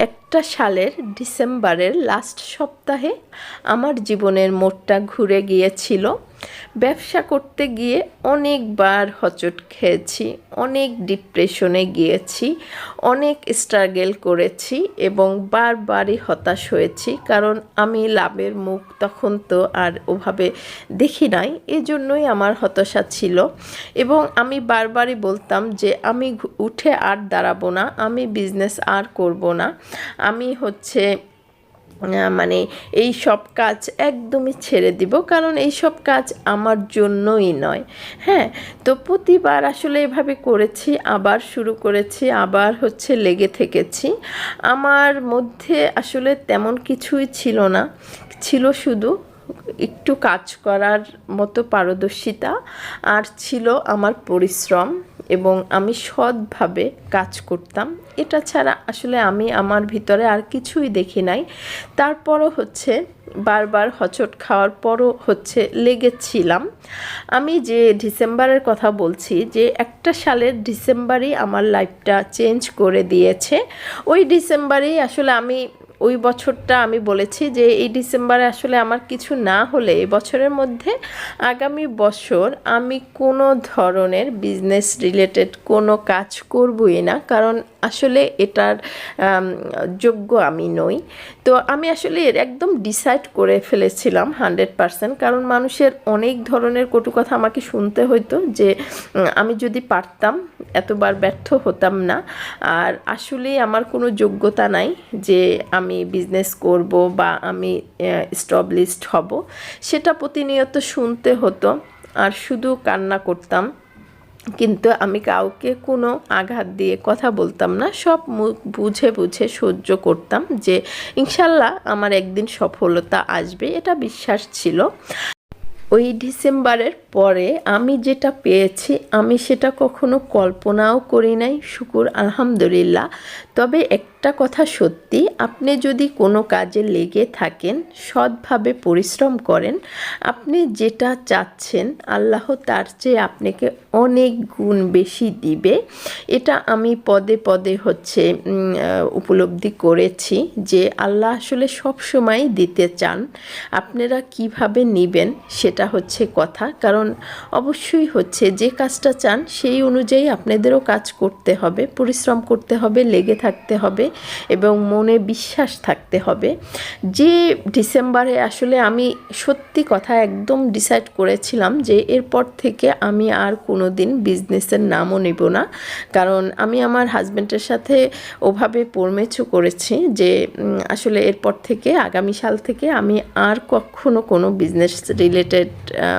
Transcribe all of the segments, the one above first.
একটা সালের ডিসেম্বরের লাস্ট সপ্তাহে আমার জীবনের মোড়টা ঘুরে গিয়েছিল। ব্যবসা করতে গিয়ে অনেকবার হচট খেয়েছি, অনেক ডিপ্রেশনে গিয়েছি, অনেক স্ট্রাগেল করেছি এবং বারবারই হতাশ হয়েছি। কারণ আমি লাভের মুখ তখন তো আর ওভাবে দেখি নাই, এজন্যই আমার হতাশা ছিল। এবং আমি বারবারই বলতাম যে, আমি উঠে আর দাঁড়াবো না, আমি বিজনেস আর করব না। আমি হচ্ছে মানে এই সব কাজ একদমই ছেড়ে দিব, কারণ এই সব কাজ আমার জন্যই নয়। হ্যাঁ তো প্রতিবার আসলে এভাবে করেছি, আবার শুরু করেছি, আবার হচ্ছে লেগে থেকেছি। আমার মধ্যে আসলে তেমন কিছুই ছিল না, ছিল শুধু একটু কাজ করার মতো পারদর্শিতা, আর ছিল আমার পরিশ্রম। এবং আমি সৎভাবে কাজ করতাম। এটা ছাড়া আসলে আমি আমার ভিতরে আর কিছুই দেখি নাই। তারপরও হচ্ছে বারবার হচট খাওয়ার পরও হচ্ছে লেগেছিলাম। আমি যে ডিসেম্বরের কথা বলছি, যে একটা সালের ডিসেম্বরই আমার লাইফটা চেঞ্জ করে দিয়েছে। ওই ডিসেম্বরেই আসলে আমি ওই বছরটা আমি বলেছি যে এই ডিসেম্বরে আসলে আমার কিছু না হলে এই বছরের মধ্যে আগামী বছর আমি কোনো ধরনের বিজনেস রিলেটেড কোনো কাজ করবই না। কারণ আসলে এটার যোগ্য আমি নই। তো আমি আসলে এর একদম ডিসাইড করে ফেলেছিলাম হান্ড্রেড পারসেন্ট কারণ মানুষের অনেক ধরনের কটু কথা আমাকে শুনতে হইতো যে আমি যদি পারতাম, এতবার ব্যর্থ হতাম না। আর আসলে আমার কোনো যোগ্যতা নাই যে আমি বিজনেস করব বা আমি স্টাবলিশড হব, সেটা প্রতিনিয়ত শুনতে হতো আর শুধু কান্না করতাম। কিন্তু আমি কাউকে কোনো আঘাত দিয়ে কথা বলতাম না, সব বুঝে বুঝে সহ্য করতাম যে ইনশাল্লাহ আমার একদিন সফলতা আসবে, এটা বিশ্বাস ছিল। ওই ডিসেম্বরের পরে আমি যেটা পেয়েছি, আমি সেটা কখনো কল্পনাও করি নাই, শুকুর আলহামদুলিল্লাহ। তবে একটা কথা সত্যি, আপনি যদি কোনো কাজে লেগে থাকেন, সৎভাবে পরিশ্রম করেন, আপনি যেটা চাচ্ছেন, আল্লাহ তার চেয়ে আপনাকে অনেক গুণ বেশি দিবে। এটা আমি পদে পদে হচ্ছে উপলব্ধি করেছি যে আল্লাহ আসলে সব সময় দিতে চান। আপনারা কীভাবে নেবেন সেটা হচ্ছে কথা। কারণ অবশ্যই হচ্ছে যে কাজটা চান, সেই অনুযায়ী আপনাদেরও কাজ করতে হবে, পরিশ্রম করতে হবে, লেগে থাকতে হবে। এবং মনে বিশ্বাস থাকতে হবে। যে ডিসেম্বরে আসলে আমি সত্যি কথা একদম ডিসাইড করেছিলাম যে এরপর থেকে আমি আর কোনো দিন বিজনেসের নামও নেব না। কারণ আমি আমার হাজব্যান্ডের সাথে ওভাবে পরমেছু করেছি যে আসলে এরপর থেকে, আগামী সাল থেকে আমি আর কখনো কোনো বিজনেস রিলেটেড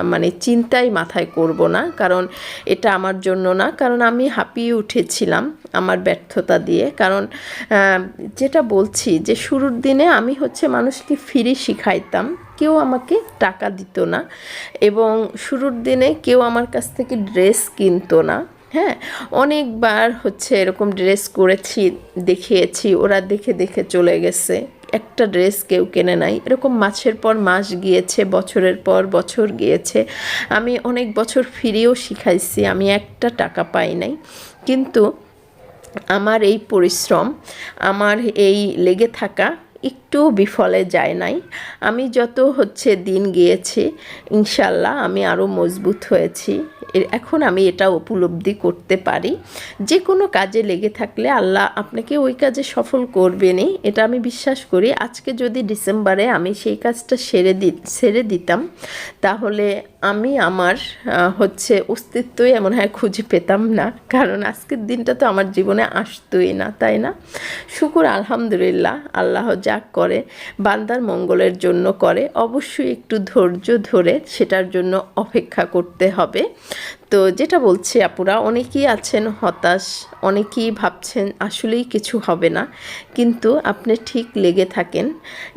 মানে চিন্তাই মাথায় করব না। কারণ এটা আমার জন্য না। কারণ আমি হাঁপিয়ে উঠেছিলাম। আমার ব্যর্থতা দিয়ে। কারণ যেটা বলছি যে শুরুর দিনে আমি হচ্ছে মানুষকে ফ্রি শিখাইতাম, কেউ আমাকে টাকা দিত না এবং শুরুর দিনে কেউ আমার কাছ থেকে ড্রেস কিনতো না। হ্যাঁ অনেকবার হচ্ছে এরকম ড্রেস করেছি, দেখিয়েছি, ওরা দেখে দেখে চলে গেছে। একটা ড্রেস কেউ কেনে নাই। এরকম মাসের পর মাস গিয়েছে, বছরের পর বছর গিয়েছে। আমি অনেক বছর ফিরেও শিখাইছি, আমি একটা টাকা পাই নাই। কিন্তু আমার এই পরিশ্রম আমার এই লেগে থাকা একটু বিফলে যায় নাই। আমি যত হচ্ছে দিন গিয়েছি, ইনশাল্লাহ আমি আরও মজবুত হয়েছি। এখন আমি এটা উপলব্ধি করতে পারি। যে কোনো কাজে লেগে থাকলে আল্লাহ আপনাকে ওই কাজে সফল করবেনই। এটা আমি বিশ্বাস করি। আজকে যদি ডিসেম্বরে আমি সেই কাজটা সেরে দি সেরে দিতাম, তাহলে আমি আমার হচ্ছে অস্তিত্বই এমন হয় খুঁজে পেতাম না। কারণ আজকের দিনটা তো আমার জীবনে আসতোই না, তাই না? শুকুর আলহামদুলিল্লাহ, আল্লাহ যা করে, বান্দার মঙ্গলের জন্য করে। অবশ্যই একটু ধৈর্য ধরে সেটার জন্য অপেক্ষা করতে হবে। তো যেটা বলছি আপুরা, অনেকেই আছেন হতাশ, অনেকেই ভাবছেন আসলেই কিছু হবে না, কিন্তু আপনি ঠিক লেগে থাকেন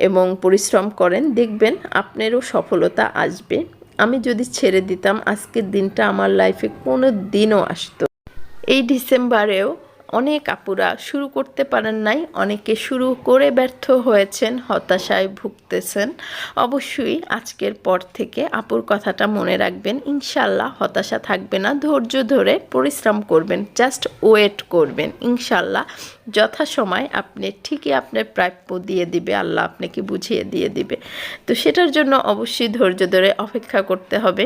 এবং পরিশ্রম করেন। দেখবেন আপনারও সফলতা আসবে। আমি যদি ছেড়ে দিতাম, আজকের দিনটা আমার লাইফে কোনো দিনও আসতো। এই ডিসেম্বরেও অনেক আপুরা শুরু করতে পারেন নাই, অনেকে শুরু করে ব্যর্থ হয়েছেন, হতাশায় ভুগতেছেন। অবশ্যই আজকের পর থেকে আপুর কথাটা মনে রাখবেন। ইনশাল্লাহ হতাশা থাকবে না, ধৈর্য ধরে পরিশ্রম করবেন জাস্ট ওয়েট করবেন। ইনশাল্লাহ যথাসময় আপনি ঠিকই আপনার প্রাপ্য দিয়ে দিবে, আল্লাহ আপনাকে বুঝিয়ে দিয়ে দিবে। তো সেটার জন্য অবশ্যই ধৈর্য ধরে অপেক্ষা করতে হবে।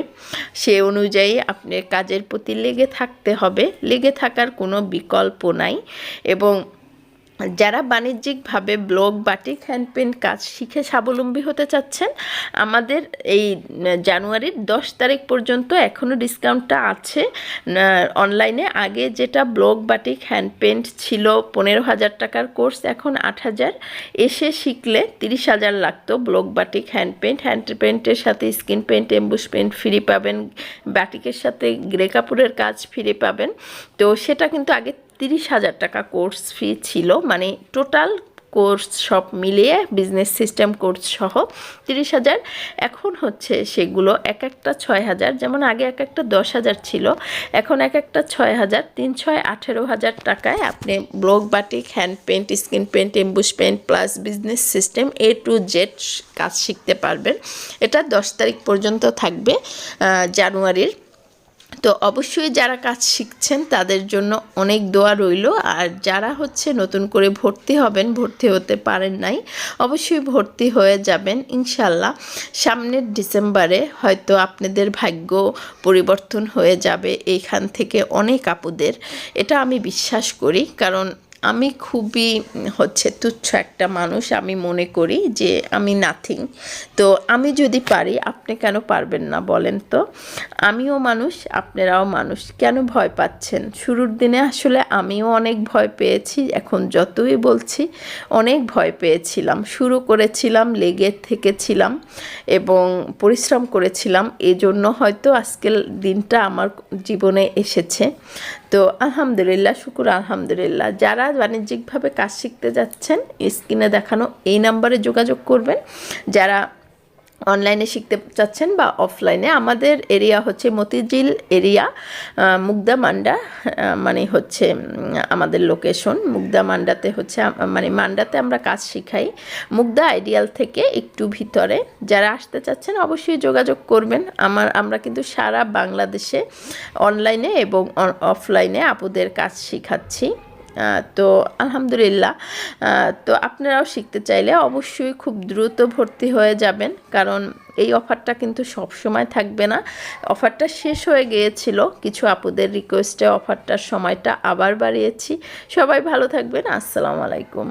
সে অনুযায়ী আপনার কাজের প্রতি লেগে থাকতে হবে। লেগে থাকার কোনো বিকল্প নাই এবং যারা বাণিজ্যিকভাবে ব্লগ, বাটিক হ্যান্ড পেন্ট কাজ শিখে স্বাবলম্বী হতে চাচ্ছেন, আমাদের এই জানুয়ারির দশ তারিখ পর্যন্ত এখনও ডিসকাউন্টটা আছে। অনলাইনে আগে যেটা ব্লগ, বাটিক হ্যান্ড পেন্ট ছিল পনেরো হাজার টাকার কোর্স, এখন আট হাজার। এসে শিখলে তিরিশ হাজার লাগতো block, batik hand paint hand পেন্টের সাথে screen paint emboss paint free পাবেন। বাটিকের সাথে গ্রে কাপড়ের কাজ ফিরে পাবেন। তো সেটা কিন্তু আগে তিরিশ হাজার টাকা কোর্স ফি ছিল মানে টোটাল কোর্স সব মিলিয়ে বিজনেস সিস্টেম কোর্স সহ তিরিশ হাজার। এখন হচ্ছে সেগুলো এক একটা ছয় হাজার, যেমন আগে এক একটা দশ হাজার ছিল, এখন এক একটা ছয় হাজার, তিন ছয় আঠেরো হাজার টাকায় আপনি block batik hand paint screen paint emboss paint plus business system A to Z কাজ শিখতে পারবেন। এটা দশ তারিখ পর্যন্ত থাকবে জানুয়ারির। তো অবশ্যই যারা কাজ শিখছেন, তাদের জন্য অনেক দোয়া রইল। আর যারা হচ্ছে নতুন করে ভর্তি হবেন, ভর্তি হতে পারেন নাই, অবশ্যই ভর্তি হয়ে যাবেন ইনশাল্লাহ সামনের ডিসেম্বরে হয়তো আপনাদের ভাগ্য পরিবর্তন হয়ে যাবে এইখান থেকে অনেক আপুদের। এটা আমি বিশ্বাস করি, কারণ আমি খুবই হচ্ছে তুচ্ছ একটা মানুষ, আমি মনে করি যে আমি নাথিং তো আমি যদি পারি, আপনি কেন পারবেন না বলেন তো? আমিও মানুষ, আপনারাও মানুষ, কেন ভয় পাচ্ছেন? শুরুর দিনে আসলে আমিও অনেক ভয় পেয়েছি, এখন যতই বলছি, অনেক ভয় পেয়েছিলাম। শুরু করেছিলাম, লেগে থেকেছিলাম এবং পরিশ্রম করেছিলাম, এজন্য হয়তো আজকের দিনটা আমার জীবনে এসেছে। তো আলহামদুলিল্লাহ, শুকুর আলহামদুলিল্লাহ। যারা বাণিজ্যিকভাবে কাজ শিখতে যাচ্ছেন স্ক্রিনে দেখানো এই নাম্বারে যোগাযোগ করবেন। যারা অনলাইনে শিখতে চাচ্ছেন বা অফলাইনে, আমাদের এরিয়া হচ্ছে মতিঝিল এরিয়া মুগদা মান্ডা মানে হচ্ছে আমাদের লোকেশন মুগদা মান্ডাতে হচ্ছে মানে মান্ডাতে আমরা কাজ শিখাই। মুগদা আইডিয়াল থেকে একটু ভিতরে। যারা আসতে চাচ্ছেন অবশ্যই যোগাযোগ করবেন। আমার, আমরা কিন্তু সারা বাংলাদেশে অনলাইনে এবং অফলাইনে আপুদের কাজ শিখাচ্ছি। তো আলহামদুলিল্লাহ তো আপনারাও শিখতে চাইলে অবশ্যই খুব দ্রুত ভর্তি হয়ে যাবেন, কারণ এই অফারটা কিন্তু সব সময় থাকবে না। অফারটা শেষ হয়ে গিয়েছিল, কিছু আপুদের রিকোয়েস্টে অফারটার সময়টা আবার বাড়িয়েছি। সবাই ভালো থাকবেন, আসসালামু আলাইকুম।